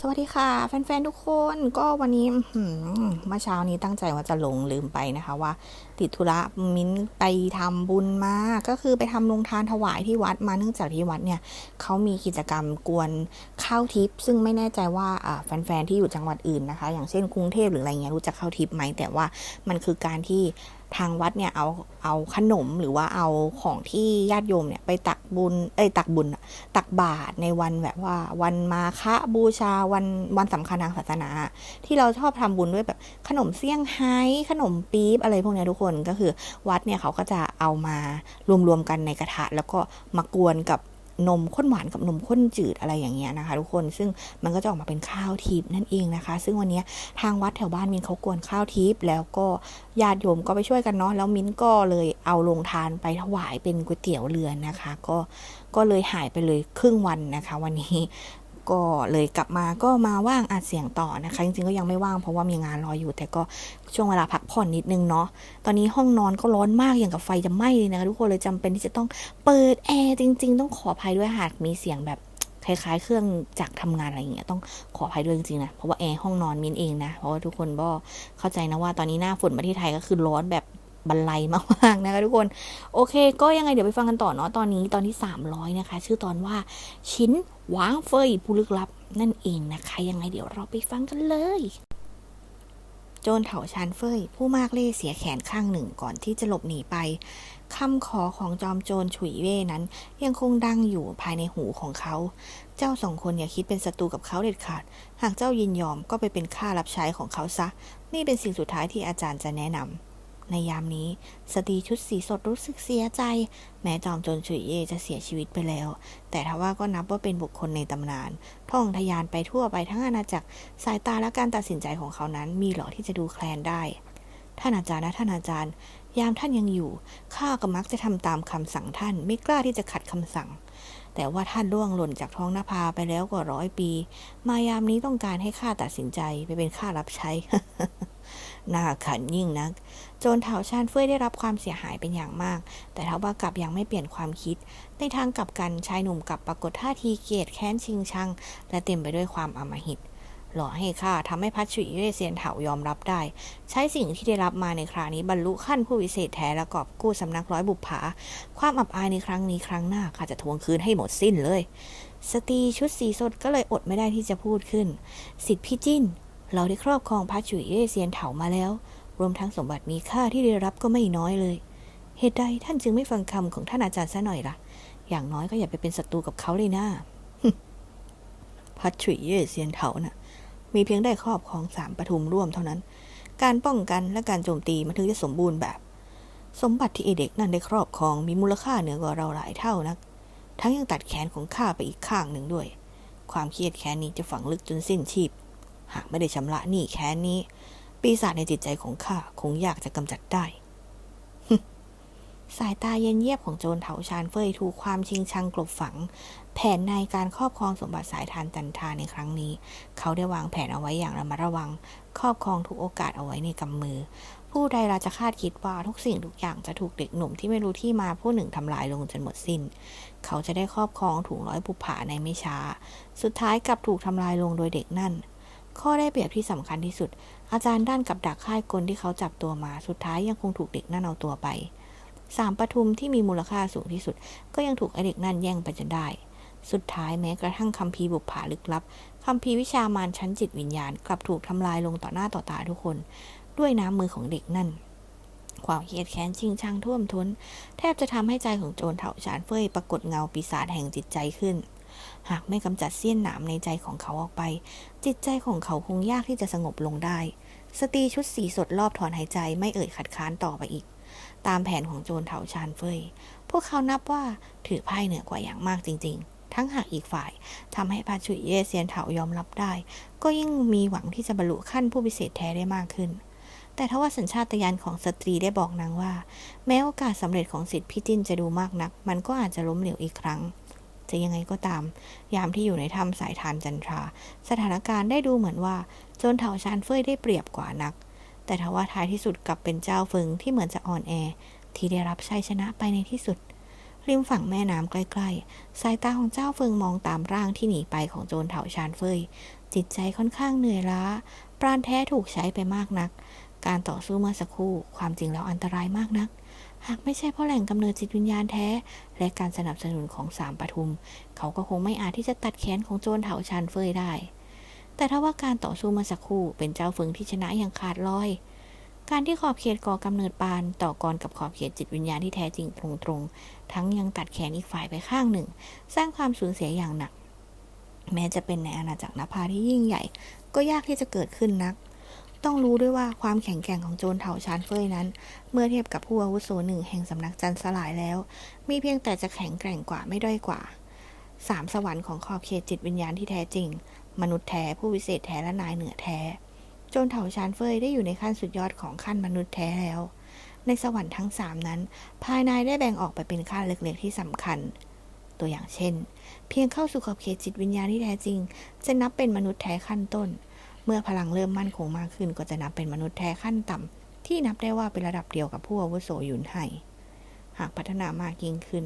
สวัสดีค่ะ แฟน ๆ ทุกคนก็วันนี้เมื่อเช้านี้ตั้งใจว่าจะลงลืมไปนะคะว่า ติดธุระมิ้นไปทำบุญมาก็คือไปทำลงทานถวายที่วัดมาเนื่องจากที่วัดเนี่ยเขามีกิจกรรมกวนข้าวทิพย์ซึ่งไม่แน่ใจว่าอ่าแฟน ๆ ที่อยู่จังหวัดอื่นนะคะ อย่างเช่นกรุงเทพหรืออะไรเงี้ยรู้จักข้าวทิพย์ไหมแต่ว่ามันคือการที่ ทางวัดเนี่ยเอาเอาขนมหรือว่าเอาของที่ญาติโยมเนี่ยไปตักบุญเอ้ยตักบุญตักบาตรในวันแบบว่า วันมาฆบูชาวันวันสำคัญทางศาสนา ที่เราชอบทำบุญด้วยแบบขนมเซี่ยงไฮ้ขนมปี๊บอะไรพวกนี้ทุกคนก็คือ วัดเนี่ยเขาก็จะเอามารวมๆกันในกระทะแล้วก็มากวนกับ นมข้นหวานกับนมข้นจืดอะไรอย่างเงี้ยนะคะ ทุกคนซึ่งมันก็จะออกมาเป็นข้าวทิพย์นั่นเองนะคะ ซึ่งวันนี้ทางวัดแถวบ้านมินเขากวนข้าวทิพย์แล้วก็ญาติโยมก็ไปช่วยกันเนาะแล้วมินก็เลยเอาลงทานไปถวายเป็นก๋วยเตี๋ยวเรือนนะคะ ก็ก็เลยหายไปเลยครึ่งวันนะคะ วันนี้ ก็เลยกลับมาก็มาว่างอัดเสียงต่อนะคะ จริงๆก็ยังไม่ว่างเพราะว่ามีงานรออยู่ แต่ก็ช่วงเวลาพักผ่อนนิดนึงเนาะตอนนี้ห้องนอนก็ร้อนมากอย่างกับไฟจะไหม้เลยนะคะทุกคนเลยจำเป็นที่จะต้องเปิดแอร์จริง ๆ ต้องขออภัยด้วยหากมีเสียงแบบคล้ายๆ เครื่องจักรทำงานอะไรอย่างเงี้ยต้องขออภัยด้วยจริงๆนะเพราะว่าแอร์ห้องนอนมินเองนะเพราะว่าทุกคนก็เข้าใจนะว่าตอนนี้หน้าฝนประเทศไทยก็คือร้อนแบบ บรรลัยมากๆนะคะทุกคน โอเค ก็ยังไงเดี๋ยวไปฟังกันต่อเนาะตอนนี้ตอนที่ 300 นะคะ ชื่อตอนว่าชิ้นหวางเฟยผู้ลึกลับนั่นเองนะคะ ยังไงเดี๋ยวเราไปฟังกันเลย โจรเถาชานเฟยผู้มากเล่ห์เสียแขนข้างหนึ่งก่อนที่จะหลบหนีไปคำขอของจอมโจรฉุยเว่นั้น ยังคงดังอยู่ภายในหูของเขา เจ้าสองคนอย่าคิดเป็นศัตรูกับเขาเด็ดขาด หากเจ้ายินยอมก็ไปเป็นข้ารับใช้ของเขาซะ นี่เป็นสิ่งสุดท้ายที่อาจารย์จะแนะนำ ในยามนี้ สตรีชุดสีสดรู้สึกเสียใจ แม้จอมโจรฉุยเยจะเสียชีวิตไปแล้ว แต่ทว่าก็นับว่าเป็นบุคคลในตำนาน ท่องทะยานไปทั่วไปทั้งอาณาจักร สายตาและการตัดสินใจของเขานั้นมีหรอที่จะดูแคลนได้ ท่านอาจารย์นะท่านอาจารย์ ยามท่านยังอยู่ ข้าก็มักจะทำตามคำสั่งท่าน ไม่กล้าที่จะขัดคำสั่งแต่ว่าท่านล่วงหล่นจากท้องนภาไปแล้วกว่าร้อยปี มายามนี้ต้องการให้ข้าตัดสินใจไปเป็นข้ารับใช้ น่าขันยิ่งนัก โจรเถาชานเฟ้ยได้รับความเสียหายเป็นอย่างมาก แต่ทว่ากลับยังไม่เปลี่ยนความคิด ในทางกลับกันชายหนุ่มกลับปรากฏท่าทีเกียดแค้นชิงชัง และเต็มไปด้วยความอำมหิตหล่อให้ข้าทำให้พัชชุยเร่เซียนเถายอมรับได้ ใช้สิ่งที่ได้รับมาในคราวนี้บรรลุขั้นผู้วิเศษแท้และกอบกู้สำนักร้อยบุปผา ความอับอายในครั้งนี้ครั้งหน้าข้าจะทวงคืนให้หมดสิ้นเลย สตรีชุดสีสดก็เลยอดไม่ได้ที่จะพูดขึ้น สิทธิพี่จิ้น เราได้ครอบครองพัชชุยเร่เซียนเถามาแล้ว รวมทั้งสมบัติมีค่าที่ได้รับก็ไม่น้อยเลย เหตุใดท่านจึงไม่ฟังคำของท่านอาจารย์ซะหน่อยล่ะ อย่างน้อยก็อย่าไปเป็นศัตรูกับเขาเลยนะพัชชุยเย่เซียนเถาน่ะ มีเพียงได้ครอบครองสามปทุมร่วมเท่านั้น การป้องกันและการโจมตีมันถึงจะสมบูรณ์แบบ สมบัติที่ไอเด็กนั่นได้ครอบครองมีมูลค่าเหนือกว่าเราหลายเท่านัก ทั้งยังตัดแขนของข้าไปอีกข้างหนึ่งด้วย ความเครียดแค้นนี้จะฝังลึกจนสิ้นชีพ หากไม่ได้ชำระหนี้แค้นนี้ ปีศาจในจิตใจของข้าคงยากจะกำจัดได้ สายตาเย็นเยียบของโจรเถาชานเฟยถูกความชิงชังกลบฝัง แผนในการครอบครองสมบัติสายทานจันทราในครั้งนี้ เขาได้วางแผนเอาไว้อย่างระมัดระวัง ครอบครองทุกโอกาสเอาไว้ในกำมือ ผู้ใดเราจะคาดคิดว่าทุกสิ่งทุกอย่างจะถูกเด็กหนุ่มที่ไม่รู้ที่มาผู้หนึ่งทำลายลงจนหมดสิ้น เขาจะได้ครอบครองถุงร้อยบุผาในไม่ช้า สุดท้ายกลับถูกทำลายลงโดยเด็กนั่น ข้อได้เปรียบที่สำคัญที่สุด อาจารย์ด้านกับดักค่ายกลที่เขาจับตัวมา สุดท้ายยังคงถูกเด็กนั่นเอาตัวไปสามปทุมที่มีมูลค่าสูงที่สุด ก็ยังถูกไอเด็กนั่นแย่งไปจนได้ สุดท้ายแม้กระทั่งคัมภีบุปผาลึกลับคัมภีวิชามารชั้นจิตวิญญาณ กลับถูกทำลายลงต่อหน้าต่อตาทุกคน ด้วยน้ำมือของเด็กนั่น ความเคียดแค้นชิงชังท่วมท้น แทบจะทำให้ใจของโจรเถาชานเฟยปรากฏเงาปีศาจแห่งจิตใจขึ้น หากไม่กำจัดเสี้ยนหนามในใจของเขาออกไป จิตใจของเขาคงยากที่จะสงบลงได้ สตรีชุดสีสดรอบถอนหายใจไม่เอ่ยขัดค้านต่อไปอีก ตามแผนของโจรเถาชานเฟย พวกเขานับว่าถือไพ่เหนือกว่าอย่างมากจริง ๆ ทั้งหากอีกฝ่ายทำให้พาชุยเยเซียนเถายอมรับได้ ก็ยิ่งมีหวังที่จะบรรลุขั้นผู้พิเศษแท้ได้มากขึ้นแต่ทว่าสัญชาตญาณของสตรีได้บอกนางว่า แม้โอกาสสำเร็จของสิทธิพี่จิ้นจะดูมากนัก มันก็อาจจะล้มเหลวอีกครั้ง จะยังไงก็ตาม ยามที่อยู่ในถ้ำสายทานจันทรา สถานการณ์ได้ดูเหมือนว่าโจนเถาชานเฟยได้เปรียบกว่านัก แต่ทว่าท้ายที่สุดกลับเป็นเจ้าเฟิงที่เหมือนจะอ่อนแอ ที่ได้รับชัยชนะไปในที่สุด ริมฝั่งแม่น้ำใกล้ๆ สายตาของเจ้าเฟิงมองตามร่างที่หนีไปของโจรเถาชานเฟยจิตใจค่อนข้างเหนื่อยล้า ปราณแท้ถูกใช้ไปมากนัก การต่อสู้เมื่อสักครู่ ความจริงแล้วอันตรายมากนัก หากไม่ใช่เพราะแหล่งกำเนิดจิตวิญญาณแท้ และการสนับสนุนของสามปทุม เขาก็คงไม่อาจที่จะตัดแขนของโจรเถาชานเฟยได้ แต่ถ้าว่าการต่อสู้มื่อสักครู่เป็นเจ้าเฟิงที่ชนะอย่างขาดลอย การที่ขอบเขตก่อกำเนิดปาน ต่อกรกับขอบเขตจิตวิญญาณที่แท้จริงตรงๆ ทั้งยังตัดแขนอีกฝ่ายไปข้างหนึ่ง สร้างความสูญเสียอย่างหนัก แม้จะเป็นในอาณาจักรนภาที่ยิ่งใหญ่ ก็ยากที่จะเกิดขึ้นนัก ต้องรู้ด้วยว่าความแข็งแกร่งของโจรเถาชานเฟยนั้น เมื่อเทียบกับผู้อาวุโสหนึ่งแห่งสำนักจันสลายแล้ว มีเพียงแต่จะแข็งแกร่งกว่าไม่ด้อยกว่าสามสวรรค์ของขอบเขตจิตวิญญาณที่แท้จริง มนุษย์แท้ผู้วิเศษแท้และนายเหนือแท้ โจรเถาชานเฟยได้อยู่ในขั้นสุดยอดของขั้นมนุษย์แท้แล้ว ในสวรรค์ทั้งสามนั้น ภายในได้แบ่งออกไปเป็นขั้นเล็กๆที่สำคัญ ตัวอย่างเช่น เพียงเข้าสู่ขอบเขตจิตวิญญาณที่แท้จริง จะนับเป็นมนุษย์แท้ขั้นต้น เมื่อพลังเริ่มมั่นคงมากขึ้น ก็จะนับเป็นมนุษย์แท้ขั้นต่ำที่นับได้ว่าเป็นระดับเดียวกับผู้อาวุโสหยุนไห่หากพัฒนามากยิ่งขึ้น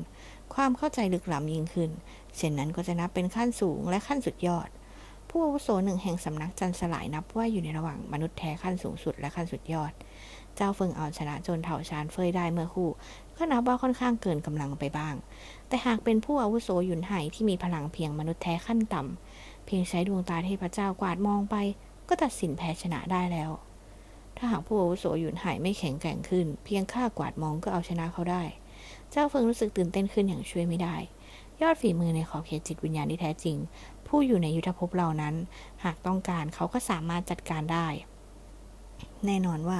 ความเข้าใจลึกล้ำยิ่งขึ้น เช่นนั้นก็จะนับเป็นขั้นสูงและขั้นสุดยอด ผู้อาวุโสหนึ่งแห่งสำนักจันสลายนับว่าอยู่ในระหว่างมนุษย์แท้ขั้นสูงสุดและขั้นสุดยอด เจ้าเฟิงเอาชนะจนเถาชานเฟยได้เมื่อคู่ ก็นับว่าค่อนข้างเกินกำลังไปบ้าง แต่หากเป็นผู้อาวุโสหยุนไห่ที่มีพลังเพียงมนุษย์แท้ขั้นต่ำเพียงใช้ดวงตาเทพเจ้ากวาดมองไป ก็ตัดสินแพ้ชนะได้แล้ว ถ้าหากผู้อาวุโสหยุนไห่ไม่แข็งแกร่งขึ้น เพียงค่ากวาดมองก็เอาชนะเขาได้ เจ้าเฟิงรู้สึกตื่นเต้นขึ้นอย่างช่วยไม่ได้ ยอดฝีมือในขอบเขตจิตวิญญาณที่แท้จริง ผู้อยู่ในยุทธภพเหล่านั้น หากต้องการเขาก็สามารถจัดการได้ แน่นอนว่า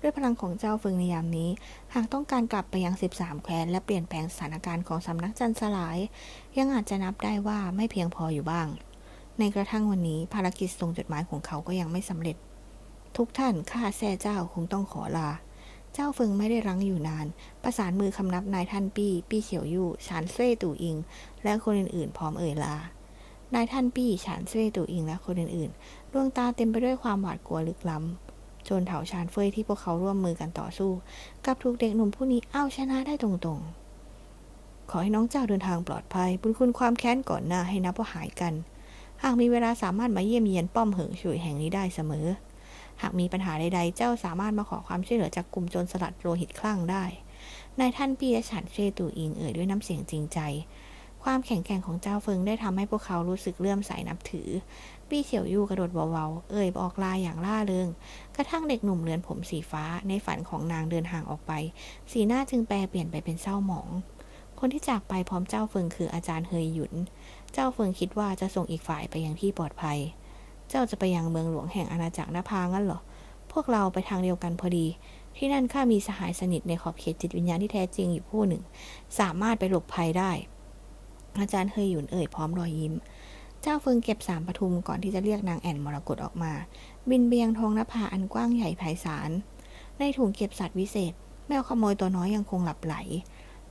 ด้วยพลังของเจ้าเฟิงในยามนี้ หากต้องการกลับไปยัง 13 แคว้นและเปลี่ยนแปลงสถานการณ์ของสำนักจันทร์สลาย ยังอาจจะนับได้ว่าไม่เพียงพออยู่บ้าง ในกระทั่งวันนี้ภารกิจส่งจดหมายของเขาก็ยังไม่สำเร็จ ทุกท่านข้าแซ่เจ้าคงต้องขอลา เจ้าเฟิงไม่ได้รั้งอยู่นาน ประสานมือคำนับนายท่านปี้ ปี้เขียวยู่ฉานเซ่ตู่อิง และคนอื่นๆ พร้อมเอ่ยลานายท่านปี้ฉานเซ่ตู่อิงและคนอื่นๆดวงตาเต็มไปด้วยความหวาดกลัวลึกล้ำจนเถาชานเฟยที่พวกเขาร่วมมือกันต่อสู้ กับถูกเด็กหนุ่มผู้นี้เอาชนะได้ตรงๆ ขอให้น้องเจ้าเดินทางปลอดภัย บุญคุณความแค้นก่อนหน้าให้นับว่าหายกัน หากมีเวลาสามารถมาเยี่ยมเยียนป้อมเหิงฉุยแห่งนี้ได้เสมอ หากมีปัญหาใดๆ เจ้าสามารถมาขอความช่วยเหลือจากกลุ่มโจรสลัดโลหิตคลั่งได้ นายท่านปีและฉันเชตูอิงเอ่ยด้วยน้ำเสียงจริงใจ ความแข็งแกร่งของเจ้าเฟิงได้ทำให้พวกเขารู้สึกเลื่อมใสนับถือ ปี้เฉียวยู่กระโดดเบาๆ เอ่ยบอกลาอย่างล่าเริง กระทั่งเด็กหนุ่มเรือนผมสีฟ้าในฝันของนางเดินห่างออกไป สีหน้าจึงแปลเปลี่ยนไปเป็นเศร้าหมอง คนที่จากไปพร้อมเจ้าเฟิงคืออาจารย์เฮยหยุน เจ้าเฟิงคิดว่าจะส่งอีกฝ่ายไปยังที่ปลอดภัย เจ้าจะไปยังเมืองหลวงแห่งอาณาจักรนภางั้นเหรอ พวกเราไปทางเดียวกันพอดี ที่นั่นข้ามีสหายสนิทในขอบเขตจิตวิญญาณที่แท้จริงอยู่ผู้หนึ่ง สามารถไปหลบภัยได้ อาจารย์เฮยหยุนเอ่ยพร้อมรอยยิ้ม เจ้าเฟิงเก็บสามปทุมก่อนที่จะเรียกนางแอนมรกตออกมา บินไปยังท้องนภาอันกว้างใหญ่ไพศาล ในถุงเก็บสัตว์วิเศษ แมวขโมยตัวน้อยยังคงหลับไหล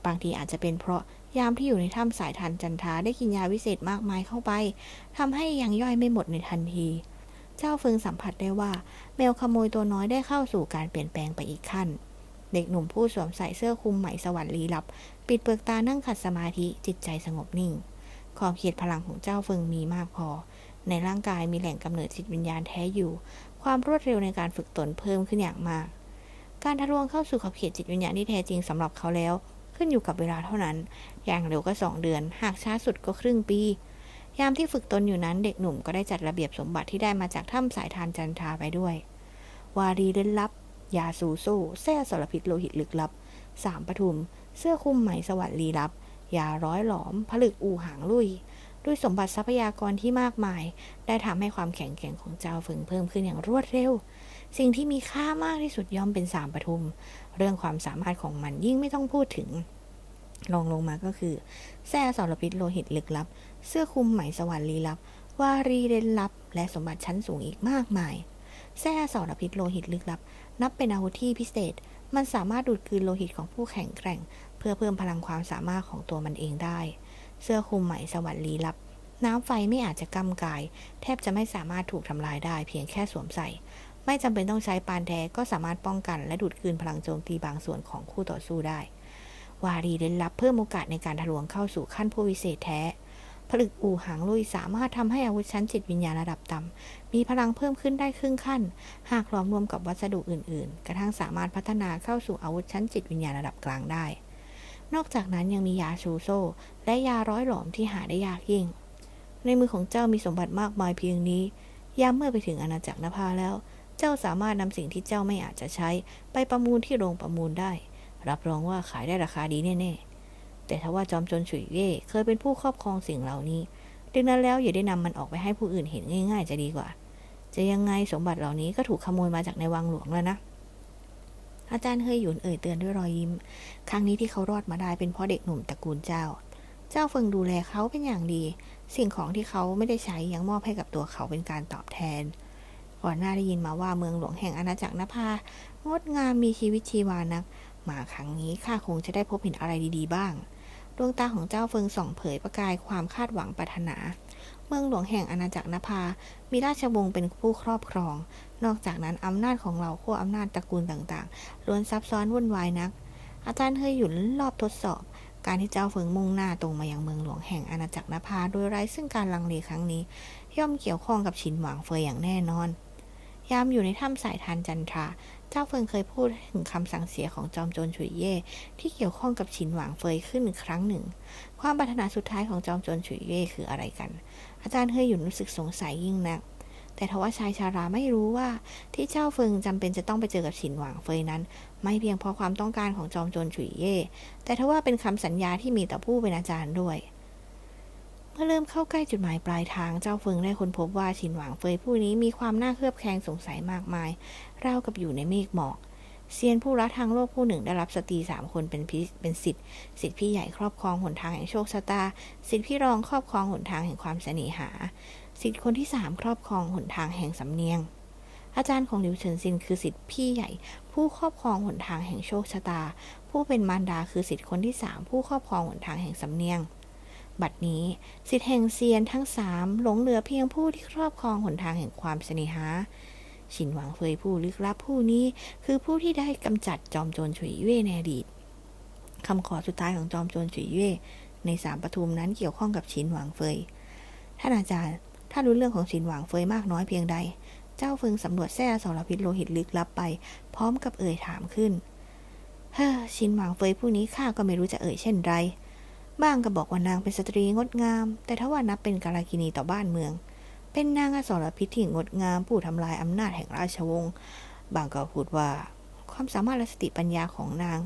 บางทีอาจจะเป็นเพราะ ยามที่อยู่ในถ้ำสายทันจันทาได้กินยาวิเศษมากมายเข้าไปทำให้ยังย่อยไม่หมดในทันที เจ้าเฟิงสัมผัสได้ว่า แมวขโมยตัวน้อยได้เข้าสู่การเปลี่ยนแปลงไปอีกขั้น เด็กหนุ่มผู้สวมใส่เสื้อคลุมไหมสวรรค์ลี้ลับ ปิดเปลือกตานั่งขัดสมาธิจิตใจสงบนิ่งขอบเขตพลังของเจ้าเฟิงมีมากพอ ในร่างกายมีแหล่งกำเนิดจิตวิญญาณแท้อยู่ ความรวดเร็วในการฝึกตนเพิ่มขึ้นอย่างมากการทะลวงเข้าสู่ขอบเขตจิตวิญญาณที่แท้จริงสำหรับเขาแล้ว ขึ้นอยู่กับเวลาเท่านั้น อย่างเร็วก็สองเดือน หากช้าสุดก็ครึ่งปี ยามที่ฝึกตนอยู่นั้นเด็กหนุ่มก็ได้จัดระเบียบสมบัติที่ได้มาจากถ้ำสายทานจันทราไปด้วย วารีเล่นลับ ยาสูโซ่แส้สารพิษโลหิตลึกลับ สามปทุม เสื้อคลุมไหมสวัสดิ์ลีลับ ยาร้อยหลอม ผลึกอู่หางลุย ด้วยสมบัติทรัพยากรที่มากมาย ได้ทำให้ความแข็งแกร่งของเจ้าเฟิงเพิ่มขึ้นอย่างรวดเร็ว สิ่งที่มีค่ามากที่สุดย่อมเป็นสามปทุม เรื่องความสามารถของมันยิ่งไม่ต้องพูดถึง ลองลงมาก็คือ แส้สารพิษโลหิตลึกลับ เสื้อคลุมไหมสวรรค์ลี้ลับ วารีเร้นลับ และสมบัติชั้นสูงอีกมากมาย แส้สารพิษโลหิตลึกลับ นับเป็นอาวุธที่พิเศษ มันสามารถดูดกลืนโลหิตของผู้แข็งแกร่ง เพื่อเพิ่มพลังความสามารถของตัวมันเองได้ เสื้อคลุมไหมสวรรค์ลี้ลับ น้ำไฟไม่อาจจะกำกาย แทบจะไม่สามารถถูกทำลายได้ เพียงแค่สวมใส่ ไม่จำเป็นต้องใช้ปานแท้ก็สามารถป้องกัน และดูดคืนพลังโจมตีบางส่วนของคู่ต่อสู้ได้ วารีเร้นลับเพิ่มโอกาสในการทะลวงเข้าสู่ขั้นผู้วิเศษแท้ ผลึกอู่หางลุยสามารถทำให้อาวุธชั้นจิตวิญญาณระดับต่ำมีพลังเพิ่มขึ้นได้ครึ่งขั้น หากล้อมรวมกับวัสดุอื่น ๆ กระทั่งสามารถพัฒนาเข้าสู่อาวุธชั้นจิตวิญญาณระดับกลางได้ นอกจากนั้นยังมียาชูโซและยาร้อยหลอมที่หาได้ยากยิ่ง ในมือของเจ้ามีสมบัติมากมายเพียงนี้ยามเมื่อไปถึงอาณาจักรนภาแล้ว เจ้าสามารถนำสิ่งที่เจ้าไม่อาจจะใช้ ไปประมูลที่โรงประมูลได้ รับรองว่าขายได้ราคาดีแน่ๆ แต่ถ้าว่าจอมโจรฉุยเย่เคยเป็นผู้ครอบครองสิ่งเหล่านี้ ดังนั้นแล้วอย่าได้นำมันออกไปให้ผู้อื่นเห็นง่าย ๆ จะดีกว่า จะยังไงสมบัติเหล่านี้ก็ถูกขโมยมาจากในวังหลวงแล้วนะ อาจารย์เฮยหยุนเอ่ยเตือนด้วยรอยยิ้ม ครั้งนี้ที่เขารอดมาได้เป็นเพราะเด็กหนุ่มตระกูลเจ้า เจ้าเฟิงดูแลเขาเป็นอย่างดี สิ่งของที่เขาไม่ได้ใช้ยังมอบให้กับตัวเขาเป็นการตอบแทนก่อนหน้าได้ยินมาว่าเมืองหลวงแห่งอาณาจักรนภางดงามมีชีวิตชีวานัก มาครั้งนี้ข้าคงจะได้พบเห็นอะไรดีๆบ้าง ดวงตาของเจ้าเฟิงส่องเผยประกายความคาดหวังปรารถนา เมืองหลวงแห่งอาณาจักรนภา มีราชวงศ์เป็นผู้ครอบครอง นอกจากนั้นอำนาจของเราขั้วอำนาจตระกูลต่างๆ ล้วนซับซ้อนวุ่นวายนัก อาจารย์เฮยหยุนรอบทดสอบ การที่เจ้าเฟิงมุ่งหน้าตรงมายังเมืองหลวงแห่งอาณาจักรนภา โดยไร้ซึ่งการลังเลครั้งนี้ ย่อมเกี่ยวข้องกับฉินหวางเฟยอย่างแน่นอนยามอยู่ในถ้ำสายทานจันทรา เจ้าเฟิงเคยพูดถึงคำสั่งเสียของจอมโจรฉุยเย่ที่เกี่ยวข้องกับฉินหวางเฟยขึ้นครั้งหนึ่ง ความปรารถนาสุดท้ายของจอมโจรฉุยเย่คืออะไรกัน อาจารย์เฮยหยุนรู้สึกสงสัยยิ่งนัก แต่ทว่าชายชาราไม่รู้ว่าที่เจ้าเฟิงจำเป็นจะต้องไปเจอกับฉินหวางเฟยนั้น ไม่เพียงเพราะความต้องการของจอมโจรฉุยเย่แต่ทว่าเป็นคำสัญญาที่มีต่อผู้เป็นอาจารย์ด้วย เมื่อเริ่มเข้าใกล้จุดหมายปลายทางเจ้าเฟิงได้ค้นพบว่าฉินหวางเฟยผู้นี้มีความน่าเคลือบแคลงสงสัยมากมายราวกับอยู่ในเมฆหมอกเซียนผู้รักทางโลกผู้หนึ่งได้รับสตรีสามคนเป็นพิเป็นสิทธิ์สิทธิพี่ใหญ่ครอบครองหนทางแห่งโชคชะตา สิทธิพี่รองครอบครองหนทางแห่งความเสน่หา สิทธิคนที่สามครอบครองหนทางแห่งสำเนียง อาจารย์ของหลิวเฉินซินคือสิทธิพี่ใหญ่ ผู้ครอบครองหนทางแห่งโชคชะตา ผู้เป็นมารดาคือสิทธิคนที่สามผู้ครอบครองหนทางแห่งสำเนียง บัดนี้สิทธิแห่งเซียนทั้งสามหลงเหลือเพียงผู้ที่ครอบครองหนทางแห่งความเสน่หาฉินหวังเฟยผู้ลึกลับผู้นี้ คือผู้ที่ได้กำจัดจอมโจรฉุยเย่ในอดีตคำขอสุดท้ายของจอมโจรฉุยเย่ในสามปทุมนั้นเกี่ยวข้องกับฉินหวังเฟยท่านอาจารย์ถ้ารู้เรื่องของฉินหวังเฟยมากน้อยเพียงใด เจ้าเฟิงสำรวจแท้สารพิษโลหิตลึกลับไป พร้อมกับเอ่ยถามขึ้น เฮ้อชินหวังเฟยผู้นี้ข้าก็ไม่รู้จะเอ่ยเช่นไร บ้างก็บอกว่านางเป็นสตรีงดงาม แต่ถ้าว่านับเป็นกาลากินีต่อบ้านเมือง เป็นนางอสรพิษที่งดงาม ผู้ทำลายอำนาจแห่งราชวงศ์บางก็พูดว่า ความสามารถและสติปัญญาของนาง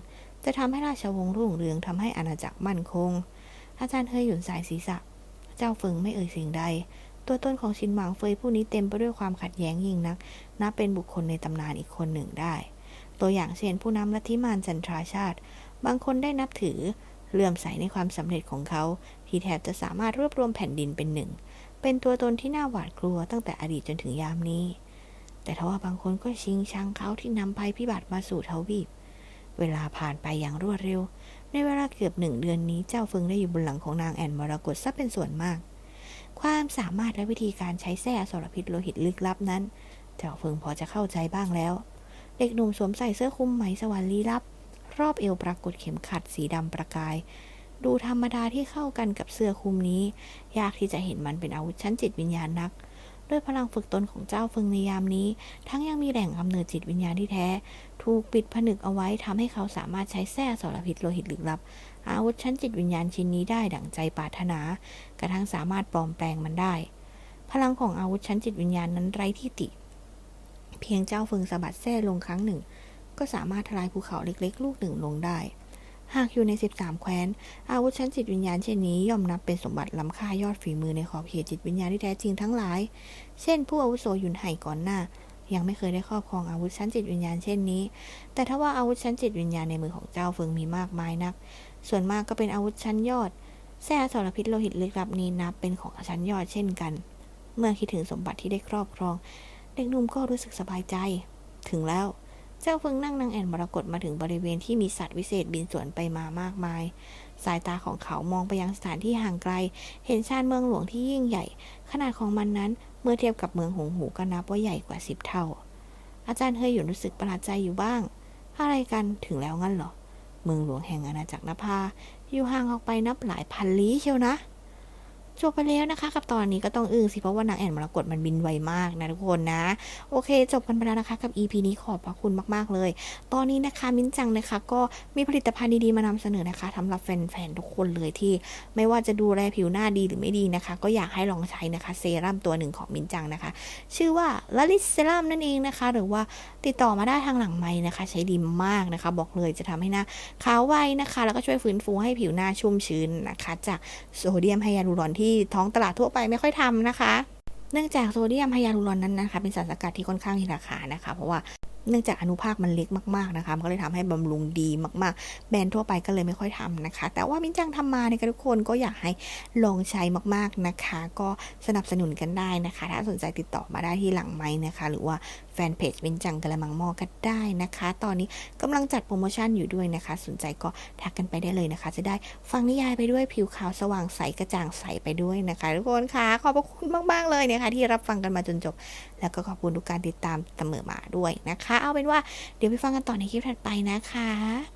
จะทำให้ราชวงศ์รุ่งเรืองทำให้อาณาจักรมั่นคง อาจารย์เฮยหยุนสายศีรษะ เจ้าเฟิงไม่เอ่ยสิ่งใด ตัวตนของชินหวางเฟยผู้นี้เต็มไปด้วยความขัดแย้งยิ่งนัก นับเป็นบุคคลในตำนานอีกคนหนึ่งได้ ตัวอย่างเช่นผู้นำลัทธิมารจันทราชาติ บางคนได้นับถือ เลื่อมใสในความสำเร็จของเขา ที่แทบจะสามารถรวบรวมแผ่นดินเป็นหนึ่ง เป็นตัวตนที่น่าหวาดกลัวตั้งแต่อดีตจนถึงยามนี้ แต่ทว่าบางคนก็ชิงชังเขาที่นำภัยพิบัติมาสู่ทวีป เวลาผ่านไปอย่างรวดเร็ว ในเวลาเกือบหนึ่งเดือนนี้เจ้าเฟิงได้อยู่บนหลังของนางแอนมรกตซะเป็นส่วนมาก ความสามารถและวิธีการใช้แส้อสรพิษโลหิตลึกลับนั้น เจ้าเฟิงพอจะเข้าใจบ้างแล้ว เด็กหนุ่มสวมใส่เสื้อคลุมไหมสวรรค์ลี้ลับ รอบเอวปรากฏเข็มขัดสีดำประกาย ดูธรรมดาที่เข้ากันกับเสื้อคลุมนี้ ยากที่จะเห็นมันเป็นอาวุธชั้นจิตวิญญาณนัก ด้วยพลังฝึกตนของเจ้าเฟิงในยามนี้ ทั้งยังมีแหล่งกำเนิดจิตวิญญาณที่แท้ ถูกปิดผนึกเอาไว้ทำให้เขาสามารถใช้แส้สรพิษโลหิตลึกลับ อาวุธชั้นจิตวิญญาณชิ้นนี้ได้ดั่งใจปรารถนา กระทั่งสามารถปลอมแปลงมันได้ พลังของอาวุธชั้นจิตวิญญาณนั้นไร้ที่ติ เพียงเจ้าเฟิงสะบัดแส้ลงครั้งหนึ่ง ก็สามารถทลายภูเขาเล็กๆ ลูกหนึ่งลงได้ หากอยู่ใน 13 แคว้น อาวุธชั้นจิตวิญญาณเช่นนี้ย่อมนับเป็นสมบัติล้ำค่ายอดฝีมือในขอบเขตจิตวิญญาณที่แท้จริงทั้งหลาย เช่น ผู้อาวุโสหยุนไห่ก่อนหน้า ยังไม่เคยได้ครอบครองอาวุธชั้นจิตวิญญาณเช่นนี้ แต่ถ้าว่าอาวุธชั้นจิตวิญญาณในมือของเจ้าเฟิงมีมากมายนัก ส่วนมากก็เป็นอาวุธชั้นยอดแส้อสรพิษโลหิตลึกลับนี้นับเป็นของชั้นยอดเช่นกัน เมื่อคิดถึงสมบัติที่ได้ครอบครอง เด็กหนุ่มก็รู้สึกสบายใจ ถึงแล้ว เจ้าเฟิงนั่งนางแอ่นมรกตมาถึงบริเวณที่มีสัตว์วิเศษบินสวนไปมามากมาย สายตาของเขามองไปยังสถานที่ห่างไกล เห็นชานเมืองหลวงที่ยิ่งใหญ่ ขนาดของมันนั้นเมื่อเทียบกับเมืองหงหูก็นับว่าใหญ่กว่าสิบเท่า อาจารย์เฮยหยุนรู้สึกประหลาดใจอยู่บ้าง อะไรกันถึงแล้วงั้นเหรอ เมืองหลวงแห่งอาณาจักรนภาอยู่ห่างออกไปนับหลายพันลี้เชียวนะ จบไปแล้วนะคะกับตอนนี้ก็ต้องอึ้งสิเพราะว่านางแอ่นมรกตมันบินไวมากนะทุกคนนะ โอเค จบกันไปแล้วนะคะกับ EP นี้ขอบพระคุณมากๆเลย ตอนนี้นะคะมิ้นจังนะคะ ก็มีผลิตภัณฑ์ดีๆมานำเสนอนะคะสำหรับแฟนๆทุกคนเลยที่ ไม่ว่าจะดูแลผิวหน้าดีหรือไม่ดีนะคะ ก็อยากให้ลองใช้นะคะเซรั่มตัวหนึ่งของมิ้นจังนะคะ ชื่อว่าลลิสเซรั่มนั่นเองนะคะ หรือว่าติดต่อมาได้ทางหลังไม้นะคะ ใช้ดีมากนะคะ บอกเลยจะทำให้หน้าขาวไวนะคะ แล้วก็ช่วยฟื้นฟูให้ผิวหน้าชุ่มชื้นนะคะ จากโซเดียมไฮยาลูรอนที่ท้องตลาดทั่วไปไม่ค่อยทำนะคะ เนื่องจากโซเดียมไฮยาลูรอนนั้นนะคะ เป็นสารสกัดที่ค่อนข้างมีราคานะคะ เพราะว่า เนื่องจากอนุภาคมันเล็กมากๆนะคะมันก็เลยทำให้บำรุงดีมากๆ แบรนด์ทั่วไปก็เลยไม่ค่อยทำนะคะ แต่ว่ามิ้นจังทำมาเนี่ยทุกคนก็อยากให้ลองใช้มากๆนะคะ ก็สนับสนุนกันได้นะคะ ถ้าสนใจติดต่อมาได้ที่หลังไม้นะคะ หรือว่าแฟนเพจมิ้นจังกะละมังหม้อก็ได้นะคะ ตอนนี้กำลังจัดโปรโมชั่นอยู่ด้วยนะคะ สนใจก็ทักกันไปได้เลยนะคะ จะได้ฟังนิยายไปด้วยผิวขาวสว่างใสกระจ่างใสไปด้วยนะคะ ทุกคนค่ะขอบพระคุณมากๆเลยนะคะที่รับฟังกันมาจนจบแล้วก็ขอบคุณทุกการติดตามเสมอมาด้วยนะคะ เอาเป็นว่าเดี๋ยวไปฟังกันต่อในคลิปถัดไปนะคะ